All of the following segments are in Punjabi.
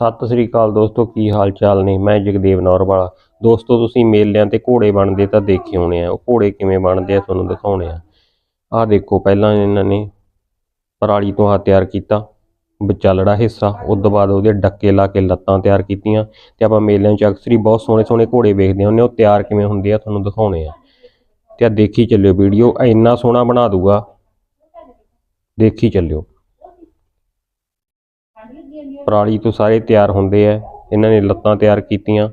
ਸਤਿ ਸ੍ਰੀ ਅਕਾਲ ਦੋਸਤੋ, ਕੀ ਹਾਲ ਚਾਲ ਨੇ? ਮੈਂ ਜਗਦੇਵ ਨੌਰਵਾਲਾ ਦੋਸਤੋ, ਤੁਸੀਂ ਮੇਲਿਆਂ ਤੇ ਘੋੜੇ ਬਣਦੇ ਤਾਂ ਦੇਖੇ ਹੋਣੇ ਆ। ਉਹ ਘੋੜੇ ਕਿਵੇਂ ਬਣਦੇ ਆ, ਤੁਹਾਨੂੰ ਦਿਖਾਉਣੇ ਆ। ਆਹ ਦੇਖੋ, ਪਹਿਲਾਂ ਇਹਨਾਂ ਨੇ ਪਰਾਲੀ ਤੋਂ ਆਹ ਤਿਆਰ ਕੀਤਾ। ਵਿਚਾਲੜਾ ਹਿੱਸਾ। ਉਸ ਤੋਂ ਬਾਅਦ ਉਹਦੇ ਡੱਕੇ ਲਾ ਕੇ ਲੱਤਾਂ ਤਿਆਰ ਕੀਤੀਆਂ। ਤੇ ਆਪਾਂ ਮੇਲਿਆਂ 'ਚ ਅਕਸਰ ਹੀ ਬਹੁਤ ਸੋਹਣੇ ਸੋਹਣੇ ਘੋੜੇ ਵੇਖਦੇ ਹੁੰਦੇ ਉਹ ਤਿਆਰ ਕਿਵੇਂ ਹੁੰਦੇ ਆ, ਤੁਹਾਨੂੰ ਦਿਖਾਉਣੇ ਆ। ਤੇ ਆ ਦੇਖੀ ਚੱਲਿਓ ਵੀਡੀਓ। ਇੰਨਾ ਸੋਹਣਾ ਬਣਾ ਦੂਗਾ ਦੇਖੀ ਚੱਲਿਓ। ਪਰਾਲੀ ਤੋਂ ਸਾਰੇ ਤਿਆਰ ਹੁੰਦੇ ਆ। ਇਹਨਾਂ ਨੇ ਲੱਤਾਂ ਤਿਆਰ ਕੀਤੀਆਂ।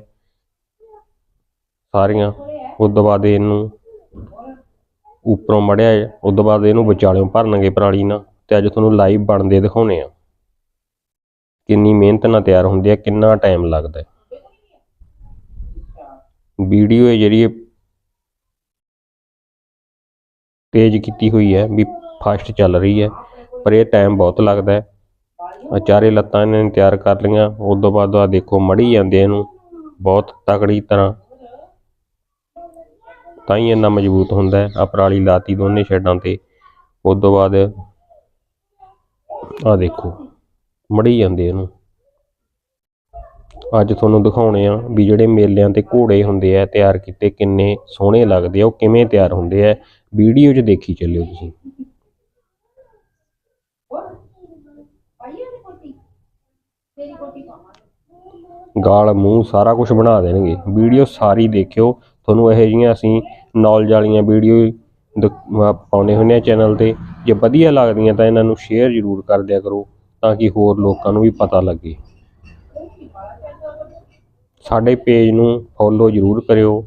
ਸਾਰੀਆਂ। ਉਸ ਤੋਂ ਬਾਅਦ ਇਹਨੂੰ ਉੱਪਰੋਂ ਮੜਿਆ ਉਸ ਤੋਂ ਬਾਅਦ ਇਹਨੂੰ ਵਿਚਾਲਿਓਂ ਭਰਨਗੇ ਪਰਾਲੀ ਨਾਲ ਤੇ ਅੱਜ ਤੁਹਾਨੂੰ ਲਾਈਵ ਬਣਦੇ ਦਿਖਾਉਣੇ ਆ। ਕਿੰਨੀ ਮਿਹਨਤ ਨਾਲ ਤਿਆਰ ਹੁੰਦੇ ਆ, ਕਿੰਨਾ ਟਾਈਮ ਲੱਗਦਾ ਵੀਡੀਓ ਹੈ ਜਿਹੜੀ ਤੇਜ਼ ਕੀਤੀ ਹੋਈ ਹੈ ਵੀ ਫਾਸਟ ਚੱਲ ਰਹੀ ਹੈ, ਪਰ ਇਹ ਟਾਈਮ ਬਹੁਤ ਲੱਗਦਾ ਹੈ। ਆਹ ਚਾਰੇ ਲੱਤਾਂ ਇਹਨਾਂ ਨੇ ਤਿਆਰ ਕਰ ਲਈਆਂ। ਉਸ ਤੋਂ ਬਾਅਦ ਆ ਦੇਖੋ ਮੜੀ ਜਾਂਦੇ ਇਹਨੂੰ। ਬਹੁਤ ਤਕੜੀ ਤਰ੍ਹਾਂ ਤਾਂ ਹੀ ਇੰਨਾ ਮਜ਼ਬੂਤ ਹੁੰਦਾ ਹੈ। ਆ ਪਰਾਲੀ ਲਾਤੀ ਦੋਨੇ ਸਾਈਡਾਂ ਤੇ। ਉਸ ਤੋਂ ਬਾਅਦ ਆ ਦੇਖੋ, ਮੜੀ ਜਾਂਦੇ ਇਹਨੂੰ। ਅੱਜ ਤੁਹਾਨੂੰ ਦਿਖਾਉਣੇ ਆ ਵੀ ਜਿਹੜੇ ਮੇਲਿਆਂ ਤੇ ਘੋੜੇ ਹੁੰਦੇ ਆ, ਤਿਆਰ ਕੀਤੇ ਕਿੰਨੇ ਸੋਹਣੇ ਲੱਗਦੇ ਆ, ਉਹ ਕਿਵੇਂ ਤਿਆਰ ਹੁੰਦੇ ਆ। ਵੀਡੀਓ 'ਚ ਦੇਖੀ ਚੱਲਿਓ ਤੁਸੀਂ। ਗਾਲ, ਮੂੰਹ, ਸਾਰਾ ਕੁਝ ਬਣਾ ਦੇਣਗੇ। ਵੀਡੀਓ ਸਾਰੀ ਦੇਖਿਓ। ਤੁਹਾਨੂੰ ਇਹੋ ਜਿਹੀਆਂ ਅਸੀਂ ਨੌਲੇਜ ਵਾਲੀਆਂ ਵੀਡੀਓ ਪਾਉਨੇ ਹੁੰਦੇ ਆ ਚੈਨਲ ਤੇ। ਜੇ ਵਧੀਆ ਲੱਗਦੀਆਂ ਤਾਂ ਇਹਨਾਂ ਨੂੰ ਸ਼ੇਅਰ ਜ਼ਰੂਰ ਕਰ ਦਿਆ ਕਰੋ, ਤਾਂ ਕਿ ਹੋਰ ਲੋਕਾਂ ਨੂੰ ਵੀ ਪਤਾ ਲੱਗੇ। ਸਾਡੇ ਪੇਜ ਨੂੰ ਫੋਲੋ ਜ਼ਰੂਰ ਕਰਿਓ।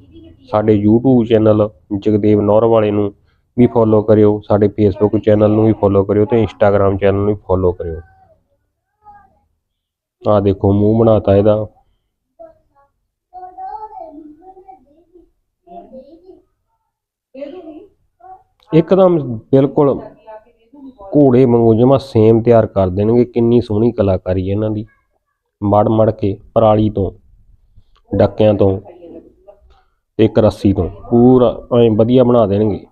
ਸਾਡੇ YouTube ਚੈਨਲ ਜਗਦੇਵ ਨੌਰ ਵਾਲੇ ਨੂੰ ਵੀ ਫੋਲੋ ਕਰਿਓ। ਸਾਡੇ Facebook ਚੈਨਲ ਨੂੰ ਵੀ ਫੋਲੋ ਕਰਿਓ ਤੇ Instagram ਚੈਨਲ ਨੂੰ ਵੀ ਫੋਲੋ ਕਰਿਓ। ਆਹ ਦੇਖੋ, ਮੂੰਹ ਬਣਾਤਾ ਇਹਦਾ। ਇੱਕਦਮ ਬਿਲਕੁਲ ਘੋੜੇ ਵਾਂਗੂ ਜਮਾ ਸੇਮ ਤਿਆਰ ਕਰ ਦੇਣਗੇ। ਕਿੰਨੀ ਸੋਹਣੀ ਕਲਾਕਾਰੀ ਇਹਨਾਂ ਦੀ। ਮੜ ਮੜ ਕੇ ਪਰਾਲੀ ਤੋਂ, ਡੱਕਿਆਂ ਤੋਂ ਤੇ ਇੱਕ ਰੱਸੀ ਤੋਂ ਪੂਰਾ ਐਂ ਵਧੀਆ ਬਣਾ ਦੇਣਗੇ।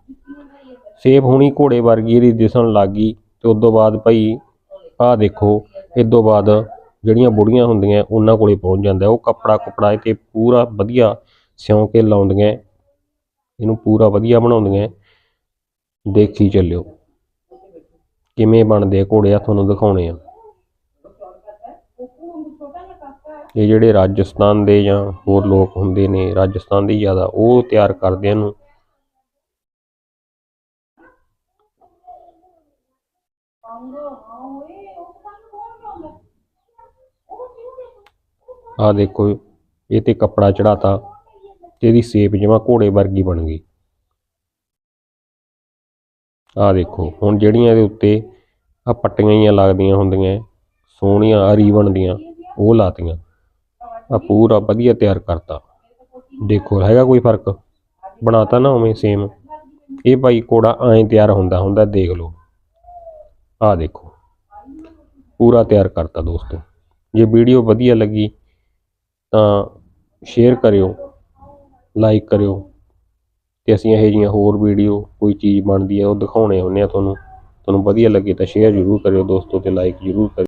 ਸੇਪ ਹੋਣੀ ਘੋੜੇ ਵਰਗੀ ਇਹਦੀ ਦਿਸਣ ਲੱਗ ਗਈ ਤੇ ਉਸ ਤੋਂ ਬਾਅਦ ਭਾਈ ਆਹ ਦੇਖੋ ਇਸ ਤੋਂ ਬਾਅਦ ਜਿਹੜੀਆਂ ਬੁੜੀਆਂ ਹੁੰਦੀਆਂ, ਉਹਨਾਂ ਕੋਲੇ ਪਹੁੰਚ ਜਾਂਦਾ ਉਹ ਕੱਪੜਾ ਕੁਪੜਾ ਇਹ ਤੇ ਪੂਰਾ ਵਧੀਆ ਸਿਉਂ ਕੇ ਲਾਉਂਦੀਆਂ ਇਹਨੂੰ ਪੂਰਾ ਵਧੀਆ ਬਣਾਉਂਦੀਆਂ ਦੇਖੀ ਚੱਲਿਓ। ਕਿਵੇਂ ਬਣਦੇ ਘੋੜੇ ਆ ਤੁਹਾਨੂੰ ਦਿਖਾਉਣੇ ਆ। ਇਹ ਜਿਹੜੇ ਰਾਜਸਥਾਨ ਦੇ ਜਾਂ ਹੋਰ ਲੋਕ ਹੁੰਦੇ ਨੇ, ਰਾਜਸਥਾਨ ਦੀ ਜ਼ਿਆਦਾ, ਉਹ ਤਿਆਰ ਕਰਦੇ ਆ ਇਹਨੂੰ। ਆ ਦੇਖੋ, ਇਹ ਤੇ ਕੱਪੜਾ ਚੜਾਤਾ ਤੇ ਇਹਦੀ ਸੇਪ ਜਿਵੇਂ ਘੋੜੇ ਵਰਗੀ ਬਣ ਗਈ। ਆ ਦੇਖੋ, ਹੁਣ ਜਿਹੜੀਆਂ ਇਹਦੇ ਉੱਤੇ ਆ ਪੱਟੀਆਂ ਹੀ ਲੱਗਦੀਆਂ ਹੁੰਦੀਆਂ, ਸੋਹਣੀਆਂ ਆ ਰੀਬਨ ਦੀਆਂ, ਉਹ ਲਾਤੀਆਂ। ਆ ਪੂਰਾ ਵਧੀਆ ਤਿਆਰ ਕਰਤਾ। ਦੇਖੋ, ਹੈਗਾ ਕੋਈ ਫ਼ਰਕ? ਬਣਾਤਾ ਨਾ ਉਵੇਂ ਸੇਮ ਇਹ ਭਾਈ ਕੋੜਾ ਐਂ ਤਿਆਰ ਹੁੰਦਾ ਹੁੰਦਾ ਦੇਖ ਲਓ। ਆ ਦੇਖੋ, ਪੂਰਾ ਤਿਆਰ ਕਰਤਾ ਦੋਸਤੋ। ਜੇ ਵੀਡੀਓ ਵਧੀਆ ਲੱਗੀ ਤਾਂ ਸ਼ੇਅਰ ਕਰਿਓ ਲਾਈਕ ਕਰਿਓ ਤੇ ਅਸੀਂ ਇਹੋ ਜਿਹੀਆਂ ਹੋਰ ਵੀਡੀਓ ਕੋਈ ਚੀਜ਼ ਬਣਦੀ ਹੈ ਉਹ ਦਿਖਾਉਣੇ ਹੁੰਦੇ ਆ ਤੁਹਾਨੂੰ। ਤੁਹਾਨੂੰ ਵਧੀਆ ਲੱਗੇ ਤਾਂ ਸ਼ੇਅਰ ਜ਼ਰੂਰ ਕਰਿਓ ਦੋਸਤੋ ਤੇ ਲਾਈਕ ਜ਼ਰੂਰ ਕਰਿਓ।